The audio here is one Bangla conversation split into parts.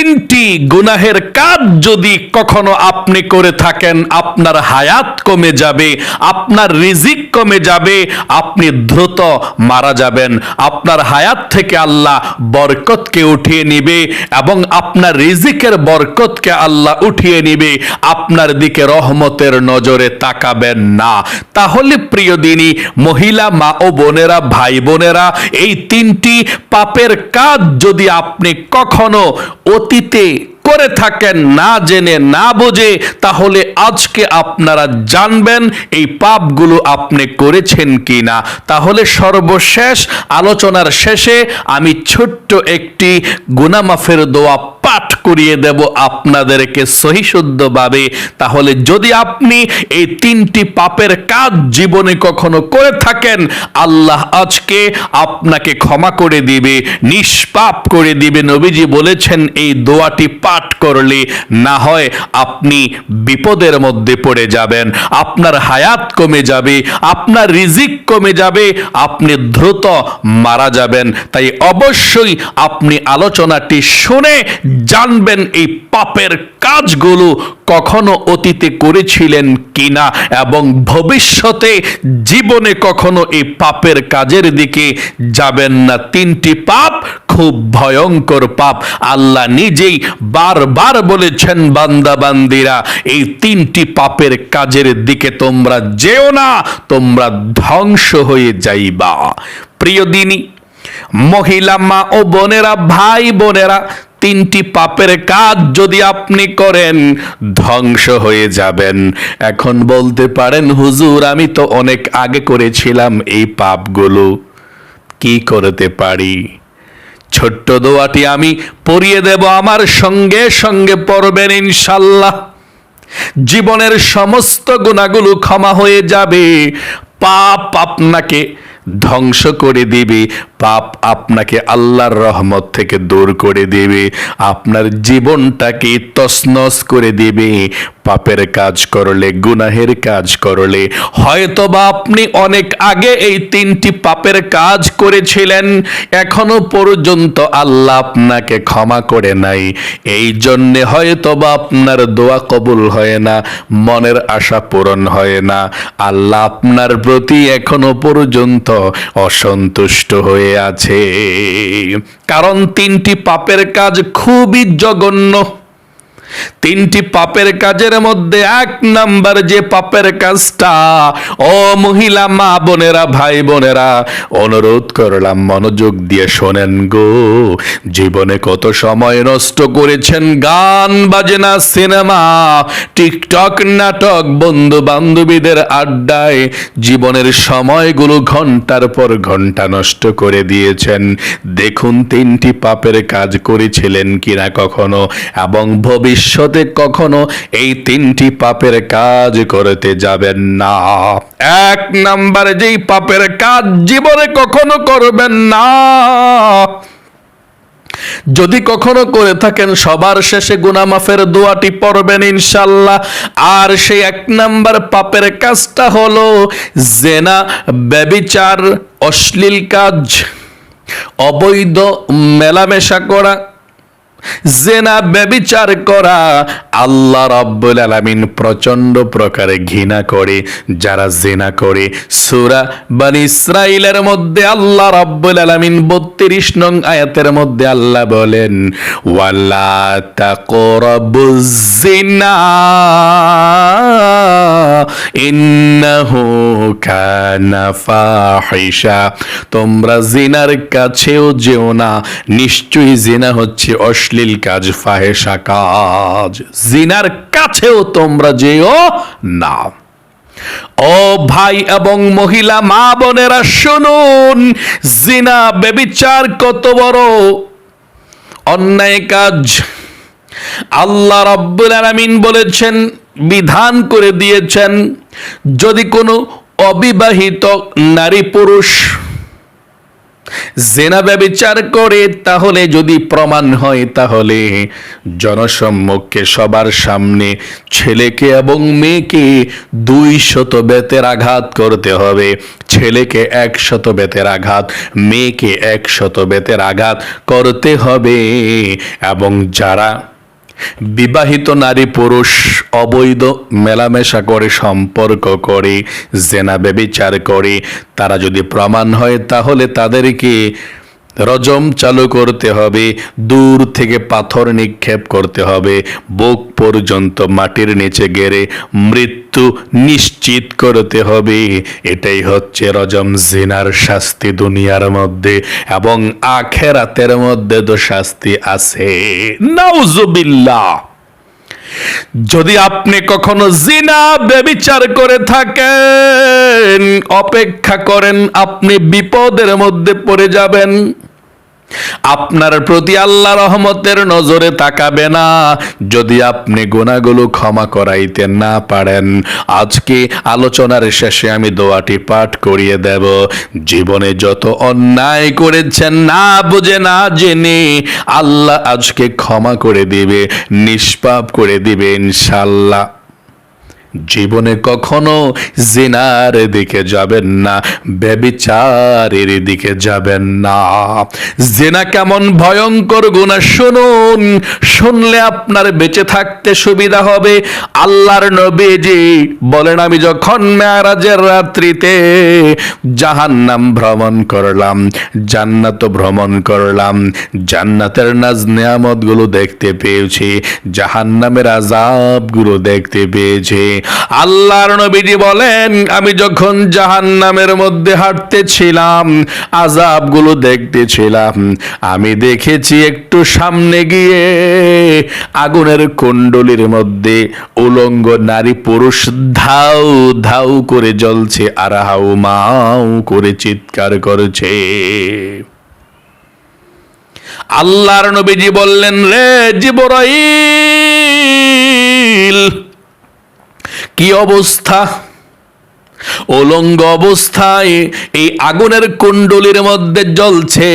তিনটি গুনাহের কাজ যদি কখনো আপনি করে থাকেন, আপনার হায়াত কমে যাবে, আপনার রিজিক কমে যাবে, আপনি দ্রুত মারা যাবেন। আপনার হায়াত থেকে আল্লাহ বরকতকে উঠিয়ে নিবে এবং আপনার রিজিকের বরকতকে আল্লাহ উঠিয়ে নিবে। আপনার দিকে রহমতের নজরে তাকাবেন না। তাহলে প্রিয় দিনী, মহিলা, মা ও বোনেরা, ভাই বোনেরা, এই তিনটি পাপের কাজ যদি আপনি কখনো অতীতে করে থাকেন, না জেনে, না বুঝে, তাহলে আজকে আপনারা জানবেন এই পাপগুলো আপনি করেছেন কি না তাহলে সর্বশেষ আলোচনার শেষে আমি ছোট্ট একটি গুনামাফের দোয়া পাঠ করিয়ে দেব আপনাদেরকে সহিশুদ্ধভাবে। তাহলে যদি আপনি এই তিনটি পাপের কাজ জীবনে কখনো করে থাকেন, আল্লাহ আজকে আপনাকে ক্ষমা করে দিবে, নিষ্পাপ করে দিবে। নবীজি বলেছেন, এই দোয়াটি পাঠ করলে, না হয় আপনি বিপদের মধ্যে পড়ে যাবেন, আপনার হায়াত কমে যাবে, আপনার রিজিক কমে যাবে, আপনি দ্রুত মারা যাবেন। তাই অবশ্যই আপনি আলোচনাটি শুনে জানবেন এই পাপের কাজগুলো কখনো অতীতে করেছিলেন কিনা এবং ভবিষ্যতে জীবনে কখনো এই পাপের কাজের দিকে যাবেন না। তিনটি পাপ খুব ভয়ঙ্কর পাপ। আল্লাহ নিজেই বারবার বলেছেন, বান্দা, বান্দিরা, এই তিনটি পাপের কাজের দিকে তোমরা যেও না, তোমরা ধ্বংস হয়ে যাইবা। প্রিয় দিনী, মহিলা মা ও বোনেরা, ভাই বোনেরা তিনটি পাপের কাজ যদি আপনি করেন, ধ্বংস হয়ে যাবেন। এখন বলতে পারেন, হুজুর, আমি তো অনেক আগে করেছিলাম এই পাপগুলো। কি করতে পারি? ছোট্ট দোয়াটি আমি পড়িয়ে দেব আমার সঙ্গে সঙ্গে পড়বেন ইনশাল্লাহ। জীবনের সমস্ত গুণাগুলো ক্ষমা হয়ে যাবে। পাপ আপনাকে ধ্বংস করে দিবে। পাপ আপনাকে আল্লাহর রহমত থেকে দূর করে দেবে। আপনার জীবনটাকে তসনস করে দেবে। পাপের কাজ করলে, গুনাহের কাজ করলে। হয়তোবা আপনি অনেক আগে এই তিনটি পাপের কাজ করেছিলেন। এখনও পর্যন্ত আল্লাহ আপনাকে ক্ষমা করে নাই। এই জন্যে হয়তোবা আপনার দোয়া কবুল হয় না, মনের আশা পূরণ হয় না। আল্লাহ আপনার প্রতি এখনও পর্যন্ত অসন্তুষ্ট হয়ে আছে। কারণ তিনটি পাপের কাজ খুবই জঘন্য। তিনটি পাপের কাজের মধ্যে এক নাম্বার যে পাপের কাজটা, ও মহিলা, মা বোনেরা, ভাই বোনেরা, অনুরোধ করলাম, মনোযোগ দিয়ে শোনেন গো। জীবনে কত সময় নষ্ট করেছেন গান, বাজনা, সিনেমা, টিকটক, নাটক বন্ধু বান্ধবীদের আড্ডায়। জীবনের সময়গুলো ঘণ্টার পর ঘণ্টা নষ্ট করে দিয়েছেন। দেখুন, তিনটি পাপের কাজ করেছিলেন কিনা কখনো এবং ভবিষ্যতে কখনো এই তিনটি পাপের কাজ করতে যাবেন না। এক নাম্বার, যেই পাপের কাজ জীবনে কখনো করবেন না। যদি কখনো করে থাকেন, সবার শেষে গুনামাফের দোয়াটি পড়বেন ইনশাল্লাহ আর সেই এক নাম্বার পাপের কাজটা হলো জেনা, ব্যবিচার, অশ্লীল কাজ, অবৈধ মেলামেশা করা জেনা, ব্যবিচার করা আল্লাহ রাব্বুল আলামিন প্রচণ্ড প্রকারে ঘৃণা করে, যারা জেনা করে। সূরা বানি ইসরাইলের মধ্যে আল্লাহ রাব্বুল আলামিন 32 নং আয়াতের মধ্যে আল্লাহ বলেন, ওয়ালা তাকরাবুজ জিনা। ইন্নাহু কানা ফাহিশা। তোমরা জিনার কাছেও যেও না, নিশ্চয়ই জিনা হচ্ছে অশ্লীল কাজ ফাহেসা কাজ। জিনার কাছেও তোমরা যেও না। ও ভাই এবং মহিলা, মা বোনেরা, শুনুন, জিনা বেবিচার কত বড়। অন্যায় কাজ আল্লাহ রাব্বুল আলামিন বলেছেন, বিধান করে দিয়েছেন, যদি কোনো অবিবাহিত নারী পুরুষ জেনা ব্যবচার করে, তাহলে যদি প্রমাণ হয়, তাহলে জনসম্মুখে সবার সামনে ছেলেকে এবং মেয়েকে দুই শত বেতের আঘাত করতে হবে। ছেলেকে এক শত বেতের আঘাত, মেয়েকে এক শত বেতের আঘাত করতে হবে। এবং যারা বিবাহিত নারী পুরুষ অবৈধ মেলামেশা করে সম্পর্ক করে, জেনা বেবিচার করে। তারা যদি প্রমাণ হয়, তাহলে তাদেরকে রজম চালু করতে হবে, দূর থেকে পাথর নিক্ষেপ করতে হবে, বুক পর্যন্ত মাটির নিচে গেড়ে মৃত্যু নিশ্চিত করতে হবে। এটাই হচ্ছে রজম জিনার শাস্তি দুনিয়ার মধ্যে এবং আখেরাতের মধ্যে তো শাস্তি আছে। নাউজুবিল্লাহ। যদি আপনি কখনো জিনা বেবিচার করে থাকেন, অপেক্ষা করেন আপনি বিপদের মধ্যে পড়ে যাবেন। আপনার প্রতি আল্লাহ রহমতের নজরে তাকাবে না। যদি আপনি গুণাগুলো ক্ষমা করাইতে না পারেন, আজকে আলোচনার শেষে আমি দোয়াটি পাঠ করিয়ে দেব। জীবনে যত অন্যায় করেছেন না বুঝে না জেনে আল্লাহ আজকে ক্ষমা করে দিবে, নিষ্পাপ করে দিবে ইনশাল্লাহ জীবনে কখনো জিনার দিকে যাবেন না, ব্যবিচারের দিকে যাবেন না। জেনা কেমন ভয়ঙ্কর গুণা, শুনুন, শুনলে আপনার বেঁচে থাকতে সুবিধা হবে। আল্লাহর নবীজি বলেন, আমি যখন মেয়ারাজের রাত্রিতে জাহান্নাম ভ্রমণ করলাম, জান্নাত ভ্রমণ করলাম, জান্নাতের নাজ নিয়ামতগুলো দেখতে পেয়েছি, জাহান্নামের আজাবগুলো দেখতে পেয়েছি আল্লাহর নবীজি বলেন, আমি যখন জাহান্নামের মধ্যে হাঁটতেছিলাম আজাবগুলো দেখতেছিলাম, আমি দেখেছি একটু সামনে গিয়ে আগুনের কুণ্ডলির মধ্যে উলঙ্গ নারী পুরুষ ধাউ ধাউ করে জ্বলছে আর হাউ মাউ করে চিৎকার করছে। আল্লাহর নবীজি বললেন, রে জিবরাইল কি অবস্থা? অলঙ্গ অবস্থায় এই আগুনের কুণ্ডলির মধ্যে জ্বলছে।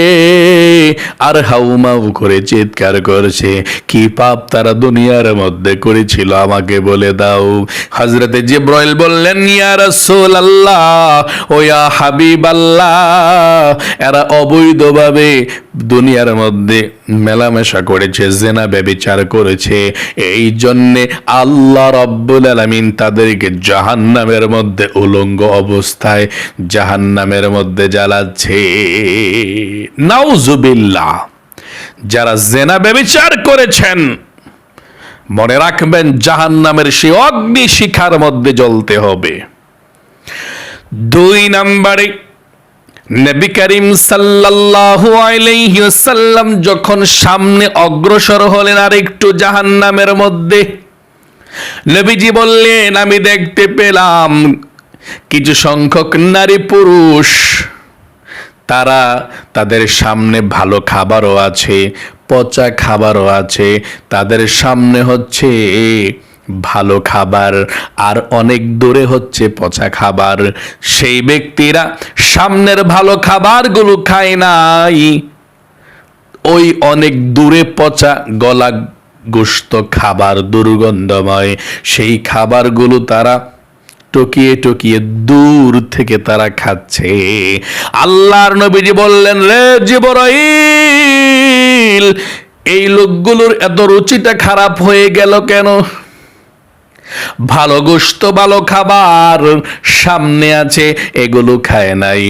আর হাউমাউ করে চিৎকার করছে। কি পাপ তারা দুনিয়ার মধ্যে করেছিল আমাকে বলে দাও। হজরতে জিব্রাইল বললেন, ইয়া রাসূলুল্লাহ, ও ইয়া হাবিবাল্লাহ, এরা অবৈধভাবে দুনিয়ার মধ্যে মেলামেশা করেছে, জেনা ব্যবিচার করেছে। এই জন্যে আল্লাহ রব্বুল আলামিন তাদেরকে জাহান্নামের মধ্যে উলঙ্গ অবস্থায় জাহান্নামের মধ্যে জ্বালাচ্ছে। নাউজুবিল্লাহ, যারা জেনা ব্যবিচার করেছেন, মনে রাখবেন জাহান্নামের সে অগ্নি শিখার মধ্যে জ্বলতে হবে। দুই নম্বরে নবী করিম সাল্লাল্লাহু আলাইহি ওয়াসাল্লাম যখন সামনে অগ্রসর হলেন আর একটু জাহান্নামের মধ্যে, নবীজি বললেন, আমি দেখতে পেলাম কিছু সংখ্যক নারী পুরুষ। তারা তাদের সামনে ভালো খাবারও আছে, পচা খাবারও আছে। তাদের সামনে হচ্ছে ভালো খাবার আর অনেক দূরে হচ্ছে পচা খাবার। সেই ব্যক্তিরা সামনের ভালো খাবারগুলো খায় নাই। ওই অনেক দূরে পচা গলা গোস্ত খাবার দুর্গন্ধময়। সেই খাবারগুলো তারা টকিয়ে টকিয়ে দূর থেকে তারা খাচ্ছে। আল্লাহর নবীজি বললেন, রে জিবরাইল, এই লোকগুলোর এত রুচিটা খারাপ হয়ে গেল কেন? ভালো গোস্ত ভালো খাবার সামনে আছে, এগুলো খায় নাই।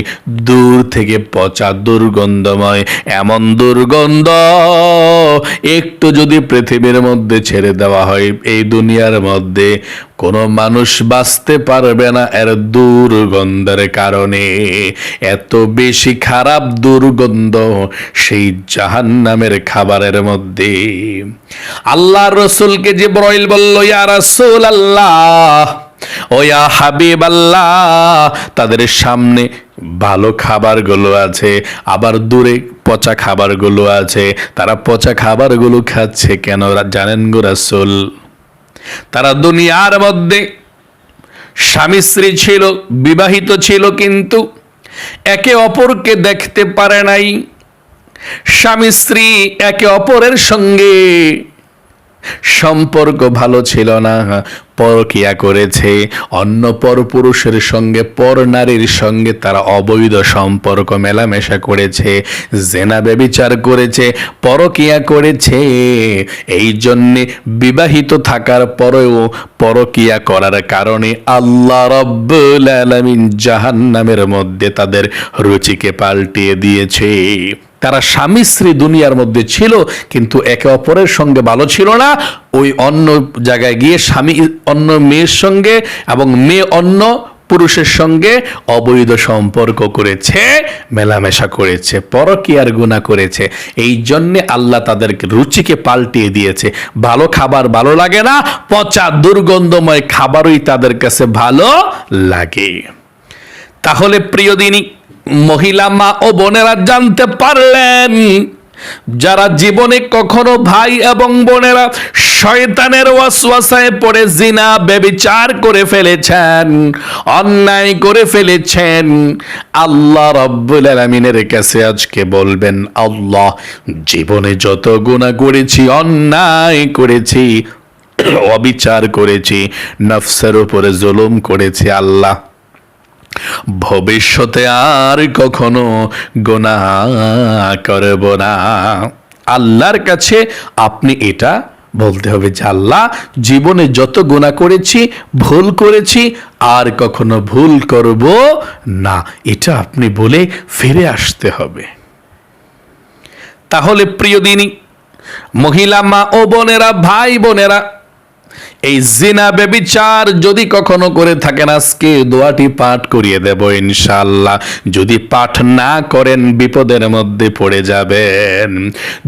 দূর থেকে পচা দুর্গন্ধময়, এমন দুর্গন্ধ একটু যদি পৃথিবীর মধ্যে ছেড়ে দেওয়া হয়, এই দুনিয়ার মধ্যে কোনো মানুষ বাঁচতে পারবে না এর দুর্গন্ধের কারণে। এত বেশি খারাপ দুর্গন্ধ সেই জাহান্নামের খাবারের মধ্যে। আল্লাহ রসুলকে যে ব্রইল বলল, ইয়া রাসূল আল্লাহ ও ইয়া হাবিব আল্লাহ তাদের সামনে ভালো খাবারগুলো আছে, আবার দূরে পচা খাবারগুলো আছে। তারা পচা খাবারগুলো খাচ্ছে কেন জানেন গো রাসূল? তারা দুনিয়ার মধ্যে স্বামী স্ত্রী ছিল, বিবাহিত ছিল কিন্তু একে অপরকে দেখতে পারে নাই। স্বামী স্ত্রী একে অপরের সঙ্গে সম্পর্ক ভালো ছিল না। পরকিয়া করেছে। অন্য পর পুরুষের সঙ্গে পর নারীর সঙ্গে তারা অবৈধ সম্পর্ক মেলামেশা করেছে। জেনা ব্যবিচার করেছে, পরকিয়া করেছে। এই জন্যে বিবাহিত থাকার পরেও পরকিয়া করার কারণে আল্লাহ রব্বুল আলামিন জাহান্নামের মধ্যে তাদের রুচিকে পাল্টিয়ে দিয়েছে। তারা স্বামী স্ত্রী দুনিয়ার মধ্যে ছিল, কিন্তু একে অপরের সঙ্গে ভালো ছিল না। ওই অন্য জায়গায় গিয়ে স্বামী, অন্য মেয়ের সঙ্গে এবং মেয়ে অন্য পুরুষের সঙ্গে অবৈধ সম্পর্ক করেছে, মেলামেশা করেছে, পরকিয়ার গুণা করেছে। এই জন্যে আল্লাহ তাদেরকে রুচিকে পাল্টিয়ে দিয়েছে। ভালো খাবার ভালো লাগে না, পচা, দুর্গন্ধময় খাবারই তাদের কাছে ভালো লাগে। তাহলে প্রিয় দিনী মহিলা মা ও বোনেরা জানতে পারলেন, যারা জীবনে কখনো ভাই এবং বোনেরা শয়তানের ওয়াসওয়াসায় পড়ে জিনা বেবিচার করে ফেলেছেন, অন্যায় করে ফেলেছেন। আল্লাহ রব্বুল আলামিনের কাছে আজকে বলবেন, আল্লাহ, জীবনে যত গুনাহ করেছি, অন্যায় করেছি, অবিচার করেছি, নফসের উপরে জুলুম করেছি, আল্লাহ। ভবিষ্যতে আর কখনো গোনা করব না। আল্লাহর কাছে আপনি এটা বলতে হবে যে, আল্লাহ, জীবনে যত গুণা করেছি, ভুল করেছি, আর কখনো ভুল করব না। এটা আপনি বলে ফিরে আসতে হবে। তাহলে প্রিয় দিনী, মহিলা মা ও বোনেরা, ভাই বোনেরা এই জিনা বেবিচার যদি কখনো করে থাকেন, আজকে দোয়াটি পাঠ করিয়ে দেব ইনশাল্লাহ যদি পাঠ না করেন, বিপদের মধ্যে পড়ে যাবেন।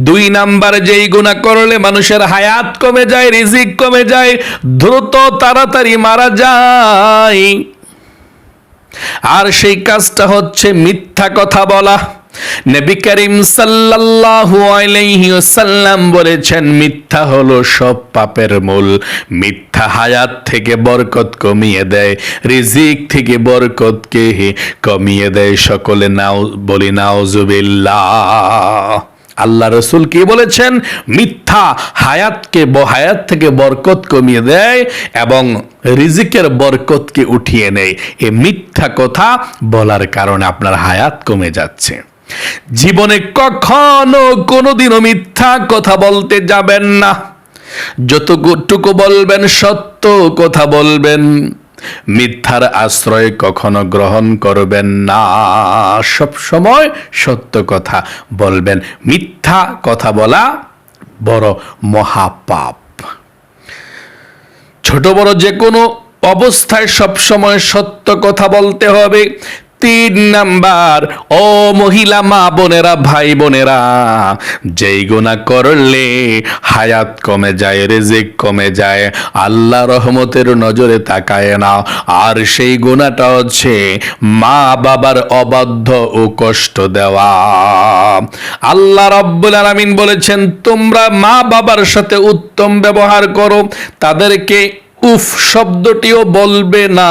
দুই নাম্বার, যেই গুণা করলে মানুষের হায়াত কমে যায়, রিজিক কমে যায়, দ্রুত তাড়াতাড়ি মারা যায়। আর সেই কাজটা হচ্ছে মিথ্যা কথা বলা। নবী করিম সাল্লাল্লাহু আলাইহি ওয়াসাল্লাম বলেছেন, মিথ্যা হলো সব পাপের মূল। মিথ্যা হায়াত থেকে বরকত কমিয়ে দেয়, রিজিক থেকে বরকতকে কমিয়ে দেয়। সকলে নাও, বলি, নাউজুবিল্লাহ। আল্লাহ রসুল কি বলেছেন? মিথ্যা হায়াতকে হায়াত থেকে বরকত কমিয়ে দেয় এবং রিজিকের বরকতকে উঠিয়ে নেয়। এই মিথ্যা কথা বলার কারণে আপনার হায়াত কমে যাচ্ছে। জীবনে কখনো কোনোদিনও মিথ্যা কথা বলতে যাবেন না। যতটুকু বলবেন সত্য কথা বলবেন। মিথ্যার আশ্রয় কখনো গ্রহণ করবেন না। সব সময় সত্য কথা বলবেন। মিথ্যা কথা বলা বড় মহাপাপ। ছোট বড় যে কোনো অবস্থায় সব সময় সত্য কথা বলতে হবে। তিন নাম্বার, ও মহিলা মা বোনেরা, ভাই বোনেরা, যেই গুণা করলে হায়াত কমে যায়, রেজিক কমে যায়, আল্লাহ রহমতের নজরে তাকায় না। আর সেই গুণাটা হচ্ছে মা বাবার অবাধ্য ও কষ্ট দেওয়া। আল্লাহ রব্বুল আলামিন বলেছেন, তোমরা মা বাবার সাথে উত্তম ব্যবহার করো, তাদেরকে উফ শব্দটিও বলবে না,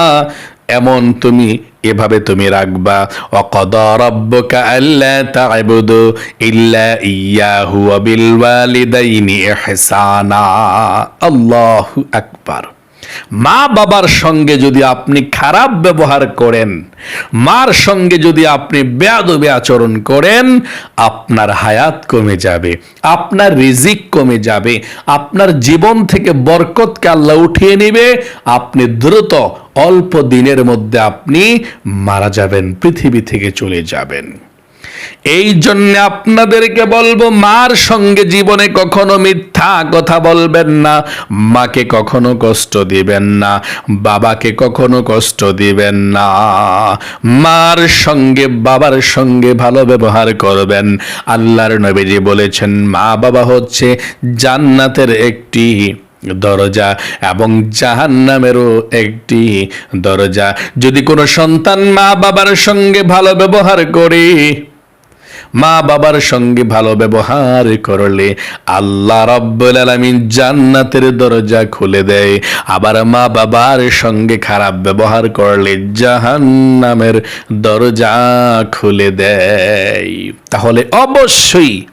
এমন তুমি এভাবে তুমি রাখবা, অকদ রব্বকা আল্লা তা'বুদু ইল্লা ইয়াহু বিল ওয়ালিদাইনি ইহসানা। আল্লাহু আকবার। মা বাবার সঙ্গে যদি আপনি খারাপ ব্যবহার করেন, মার সঙ্গে যদি আপনি বেয়াদবে আচরণ করেন, আপনার হায়াত কমে যাবে, আপনার রিজিক কমে যাবে, আপনার জীবন থেকে বরকতকে আল্লাহ উঠিয়ে নেবে, আপনি দ্রুত অল্প দিনের মধ্যে আপনি মারা যাবেন, পৃথিবী থেকে চলে যাবেন। এই জন্য আপনাদেরকে বলব, মার সঙ্গে জীবনে কখনো মিথ্যা কথা বলবেন না, মাকে কখনো কষ্ট দিবেন না, বাবাকে কখনো কষ্ট দিবেন না। মার সঙ্গে, বাবার সঙ্গে ভালো ব্যবহার করবেন। আল্লাহর নবীজি বলেছেন মা বাবা হচ্ছে জান্নাতের একটি দরজা এবং জাহান্নামেরও একটি দরজা। যদি কোনো সন্তান মা বাবার সঙ্গে ভালো ব্যবহার করে মা বাবার সঙ্গে ভালো ব্যবহার করলে আল্লাহ রব্বুল আলামিন জান্নাতের দরজা খুলে দেয়। আবার মা বাবার সঙ্গে খারাপ ব্যবহার করলে জাহান্নামের দরজা খুলে দেয়। তাহলে অবশ্যই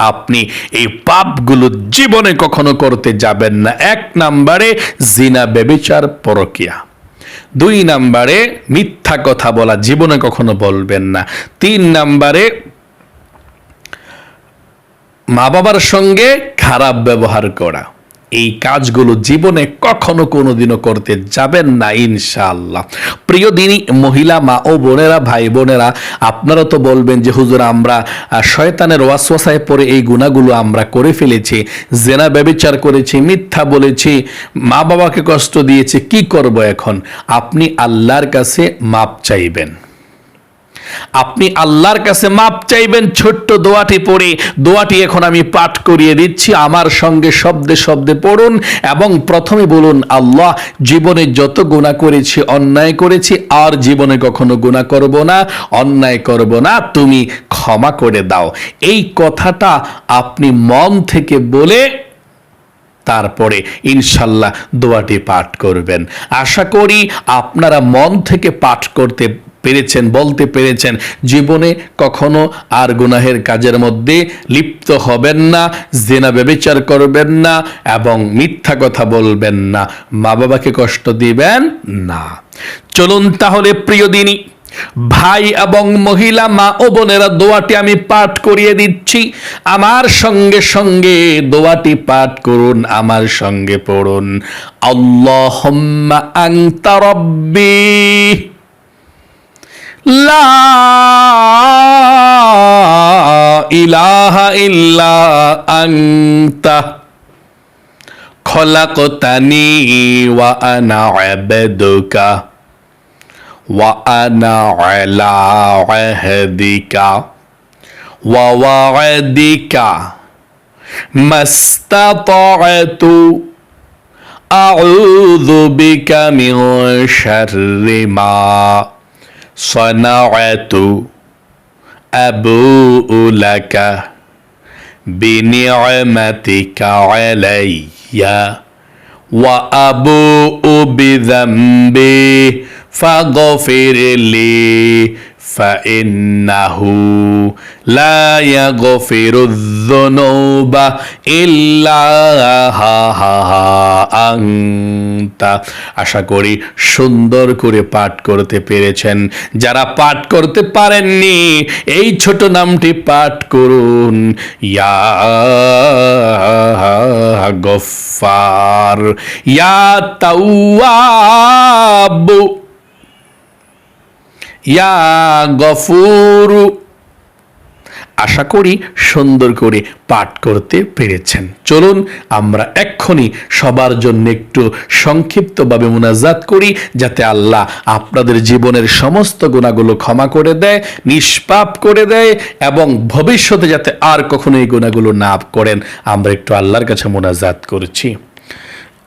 আপনি এই পাপগুলো জীবনে কখনো করতে যাবেন না। এক নাম্বারে জিনা বেবিচার পরকিয়া। দুই নাম্বারে মিথ্যা কথা বলা, জীবনে কখনো বলবেন না। তিন নাম্বারে মা বাবার সঙ্গে খারাপ ব্যবহার করা। এই কাজগুলো জীবনে কখনো কোনোদিনও করতে যাবেন না, ইনশাআল্লাহ। প্রিয় দিনই মহিলা, মা ও বোনেরা, ভাই বোনেরা, আপনারা তো বলবেন যে, হুজুর, আমরা শয়তানের ওয়াসওয়াসায় পড়ে এই গুণাগুলো আমরা করে ফেলেছি, জেনা, ব্যবিচার করেছি, মিথ্যা বলেছি মা বাবাকে কষ্ট দিয়েছি, কি করব এখন? আপনি আল্লাহর কাছে মাপ চাইবেন। আপনি আল্লাহর কাছে মাপ চাইবেন, ছোট্ট দোয়াটি পড়ে, দোয়াটি এখন আমি পাঠ করিয়ে দিচ্ছি। আমার সঙ্গে শব্দে শব্দে পড়ুন এবং প্রথমে বলুন, আল্লাহ, জীবনে যত গুণা করেছি, অন্যায় করেছি, আর জীবনে কখনো গুণা করব না, অন্যায় করব না, তুমি ক্ষমা করে দাও। এই কথাটা আপনি মন থেকে বলে তারপরে ইনশাল্লাহ দোয়াটি পাঠ করবেন। আশা করি আপনারা মন থেকে পাঠ করতে পেরেছেন, বলতে পেরেছেন, জীবনে কখনো আর গুনাহের কাজের মধ্যে লিপ্ত হবেন না, জেনা ব্যবিচার করবেন না এবং মিথ্যা কথা বলবেন না মা বাবাকে কষ্ট দিবেন না। চলুন তাহলে প্রিয় দিনী, ভাই এবং মহিলা, মা ও বোনেরা, দোয়াটি আমি পাঠ করিয়ে দিচ্ছি। আমার সঙ্গে সঙ্গে দোয়াটি পাঠ করুন, আমার সঙ্গে পড়ুন। আল্লাহুম্মা আনতা রব্বি। ইলাহা ইল্লা আনতা খলাকতানি ওয়া আনা আবদুকা وأنا على عهدك ووعدك ما استطعت أعوذ بك من شر ما صنعت أبوء لك بنعمتك علي وأبوء بذنبي فاغفر لي فإنه لا يغفر الذنوب إلا أنت আশা করি সুন্দর করে পাঠ করতে পেরেছেন যারা পাঠ করতে পারেননি এই ছোট নামটি পাঠ করুন ইয়া গফার ইয়া তাওয়াবু ইয়া গফুরু। আশা করি সুন্দর করে পাঠ করতে পেরেছেন। চলুন আমরা এক্ষুনি সবার জন্য একটু সংক্ষিপ্তভাবে মুনাজাত করি, যাতে আল্লাহ আপনাদের জীবনের সমস্ত গুণাগুলো ক্ষমা করে দেয়, নিষ্পাপ করে দেয়, এবং ভবিষ্যতে যাতে আর কখনো এই গুণাগুলো না করেন। আমরা একটু আল্লাহর কাছে মুনাজাত করছি।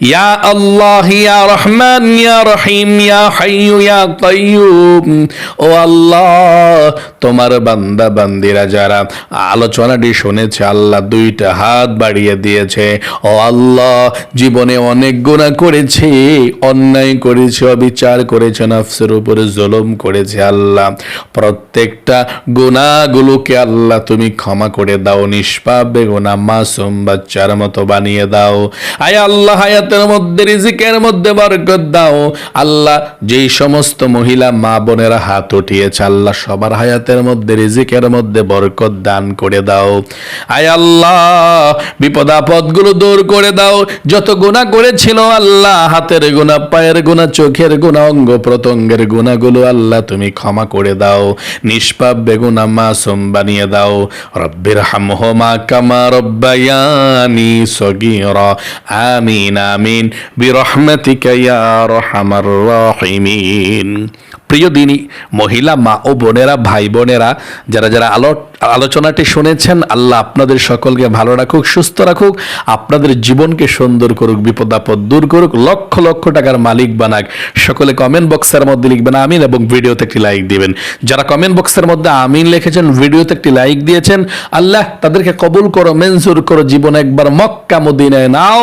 يا الله يا رحمن يا رحيم يا حي يا طيب والله তোমার বান্দা বান্দিরা যারা আলোচনাটি শুনেছে, আল্লাহ দুইটা হাত বাড়িয়ে দিয়েছে। ও আল্লাহ, জীবনে অনেক গুণা করেছে, অন্যায় করেছে, অবিচার করেছে, নফসের উপরে জুলুম করেছে আল্লাহ। প্রত্যেকটা গুণাগুলোকে আল্লাহ তুমি ক্ষমা করে দাও, নিষ্পাপ বেগুনা মাসুম, বাচ্চার মতো বানিয়ে দাও। আয় আল্লাহ, হায়াতের মধ্যে, রিজিকের মধ্যে বরকত দাও। আল্লাহ, যেই সমস্ত মহিলা মা বোনেরা হাত উঠিয়েছে, আল্লাহ সবার হায়াতে হায়াতের মধ্যে, রিজিকের মধ্যে বরকত দান করে দাও। আয় আল্লাহ, বিপদ আপদগুলো দূর করে দাও। যত গুণা করেছিল আল্লাহ, হাতের গুণা পায়ের গুণা চোখের গুণা অঙ্গ প্রত্যঙ্গের গুণাগুলো আল্লাহ তুমি ক্ষমা করে দাও। নিষ্পাপ বেগুনা মাসুম বানিয়ে দাও। রব্বির হামহমা কামা রব্বায়ানি সগীরা। আমিন আমিন। বিরহমাতিকা ইয়া আরহামার রাহিমিন। প্রিয় দিনী, মহিলা, মা ও বোনেরা, ভাই বোনেরা, যারা যারা আলো আলোচনাটি শুনেছেন, আল্লাহ আপনাদের সকলকে ভালো রাখুক, সুস্থ রাখুক, আপনাদের জীবনকে সুন্দর করুক, বিপদ আপদ দূর করুক, লক্ষ লক্ষ টাকার মালিক বানাক। সকলে কমেন্ট বক্সের মধ্যে লিখবেন আমিন এবং ভিডিওতে একটি লাইক দিবেন। যারা কমেন্ট বক্সের মধ্যে আমিন লিখেছেন, ভিডিওতে একটি লাইক দিয়েছেন, আল্লাহ তাদেরকে কবুল করো মেনজুর করো, জীবন একবার মক্কা মদিনায় নাও।